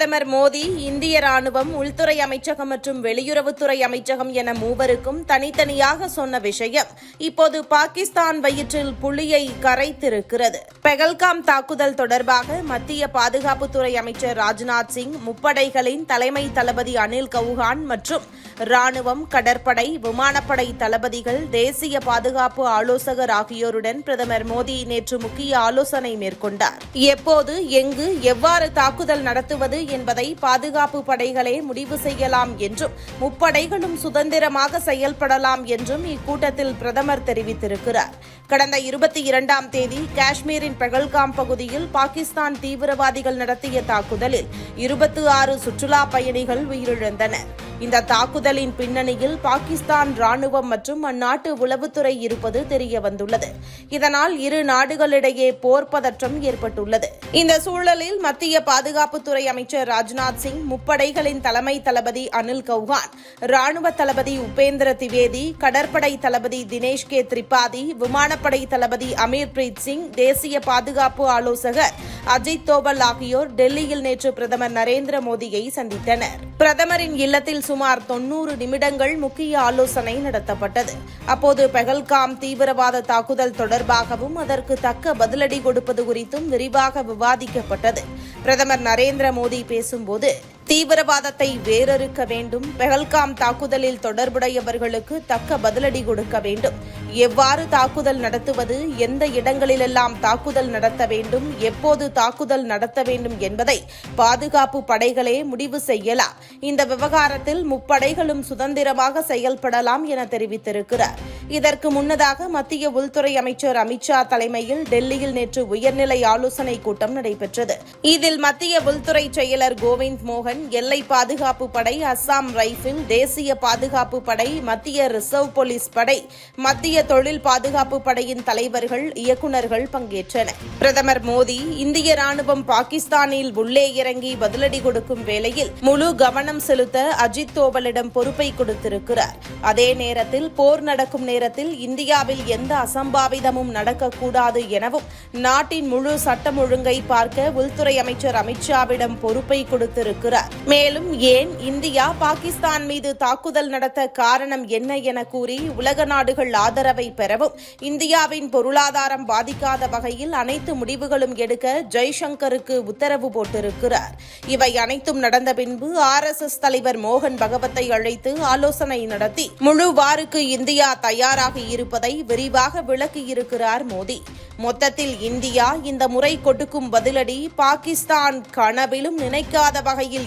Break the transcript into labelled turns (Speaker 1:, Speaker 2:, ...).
Speaker 1: பிரதமர் மோடி இந்திய ராணுவம் உள்துறை அமைச்சகம் மற்றும் வெளியுறவுத்துறை அமைச்சகம் என மூவருக்கும் தனித்தனியாக சொன்ன விஷயம். இப்போது பாகிஸ்தான் வயிற்றில் புலியை கரைத்திருக்கிறது. பெகல்காம் தாக்குதல் தொடர்பாக மத்திய பாதுகாப்புத்துறை அமைச்சர் ராஜ்நாத் சிங் முப்படைகளின் தலைமை தளபதி அனில் கவுஹான் மற்றும் ராணுவம் கடற்படை விமானப்படை தளபதிகள் தேசிய பாதுகாப்பு ஆலோசகர் ஆகியோருடன் பிரதமர் மோடி நேற்று முக்கிய ஆலோசனை மேற்கொண்டார். எப்போது எங்கு எவ்வாறு தாக்குதல் நடத்துவது என்பதை பாதுகாப்பு படைகளே முடிவு செய்யலாம் என்றும் முப்படைகளும் சுதந்திரமாக செயல்படலாம் என்றும் இக்கூட்டத்தில் பிரதமர் தெரிவித்திருக்கிறார். கடந்த இருபத்தி இரண்டாம் தேதி காஷ்மீரின் பெகல்காம் பகுதியில் பாகிஸ்தான் தீவிரவாதிகள் நடத்திய தாக்குதலில் இருபத்தி ஆறு சுற்றுலா பயணிகள் உயிரிழந்தனர். இந்த தாக்குதலின் பின்னணியில் பாகிஸ்தான் ராணுவம் மற்றும் அந்நாட்டு உளவுத்துறை இருப்பது தெரியவந்துள்ளது. இதனால் இரு நாடுகளிடையே போர் பதற்றம் ஏற்பட்டுள்ளது. இந்த சூழலில் மத்திய பாதுகாப்புத்துறை அமைச்சர் ராஜ்நாத் சிங் முப்படைகளின் தலைமை தளபதி அனில் கௌஹான் ராணுவ தளபதி உபேந்திர திவேதி கடற்படை தளபதி தினேஷ் கே திரிபாதி விமானப்படை தளபதி அமீர் பிரீத் சிங் தேசிய பாதுகாப்பு ஆலோசகர் அஜித் தோவல் ஆகியோர் டெல்லியில் நேற்று பிரதமர் நரேந்திர மோடியை சந்தித்தனர். பிரதமரின் இல்லத்தில் சுமார் தொன்னூறு நிமிடங்கள் முக்கிய ஆலோசனை நடத்தப்பட்டது. அப்போது பெகல்காம் தீவிரவாத தாக்குதல் தொடர்பாகவும் அதற்கு தக்க பதிலடி கொடுப்பது குறித்தும் விரிவாக விவாதிக்கப்பட்டது. பிரதமர் நரேந்திர மோடி பேசும்போது தீவிரவாதத்தை வேரறுக்க வேண்டும். பெஹல்காம் தாக்குதலில் தொடர்புடையவர்களுக்கு தக்க பதிலடி கொடுக்க வேண்டும். எவ்வாறு தாக்குதல் நடத்துவது எந்த இடங்களிலெல்லாம் தாக்குதல் நடத்த வேண்டும் எப்போது தாக்குதல் நடத்த வேண்டும் என்பதை பாதுகாப்பு படைகளே முடிவு செய்யலாம். இந்த விவகாரத்தில் முப்படைகளும் சுதந்திரமாக செயல்படலாம் என தெரிவித்திருக்கிறார். இதற்கு முன்னதாக மத்திய உள்துறை அமைச்சர் அமித்ஷா தலைமையில் டெல்லியில் நேற்று உயர்நிலை ஆலோசனை கூட்டம் நடைபெற்றது. இதில் மத்திய உள்துறை செயலர் கோவிந்த் மோகன் எல்லை பாதுகாப்பு படை அஸ்ஸாம் ரைபிள் தேசிய பாதுகாப்பு படை மத்திய ரிசர்வ் போலீஸ் படை மத்திய தொழில் பாதுகாப்பு படையின் தலைவர்கள் இயக்குநர்கள் பங்கேற்றனர். பிரதமர் மோடி இந்திய ராணுவம் பாகிஸ்தானில் உள்ளே இறங்கி பதிலடி கொடுக்கும் வேளையில் முழு கவனம் செலுத்த அஜித் தோவலிடம் பொறுப்பை கொடுத்திருக்கிறார். அதே நேரத்தில் போர் நடக்கும் நேரத்தில் இந்தியாவில் எந்த அசம்பாவிதமும் நடக்கக்கூடாது எனவும் நாட்டின் முழு சட்டம் ஒழுங்கை பார்க்க உள்துறை அமைச்சர் அமித்ஷாவிடம் பொறுப்பை கொடுத்திருக்கிறார். மேலும் ஏன் இந்தியா பாகிஸ்தான் மீது தாக்குதல் நடத்த காரணம் என்ன என கூறி உலக நாடுகள் ஆதரவை பெறவும் இந்தியாவின் பொருளாதாரம் பாதிக்காத வகையில் அனைத்து முடிவுகளும் எடுக்க ஜெய்சங்கருக்கு உத்தரவு போட்டிருக்கிறார். இவை அனைத்தும் நடந்த பின்பு ஆர் எஸ் எஸ் தலைவர் மோகன் பகவத்தை அழைத்து ஆலோசனை நடத்தி முழு வாருக்கு இந்தியா தயாராக இருப்பதை விரிவாக விளக்கியிருக்கிறார் மோடி. மொத்தத்தில் இந்தியா இந்த முறை கொடுக்கும் பதிலடி பாகிஸ்தான் கனவிலும் நினைக்காத வகையில்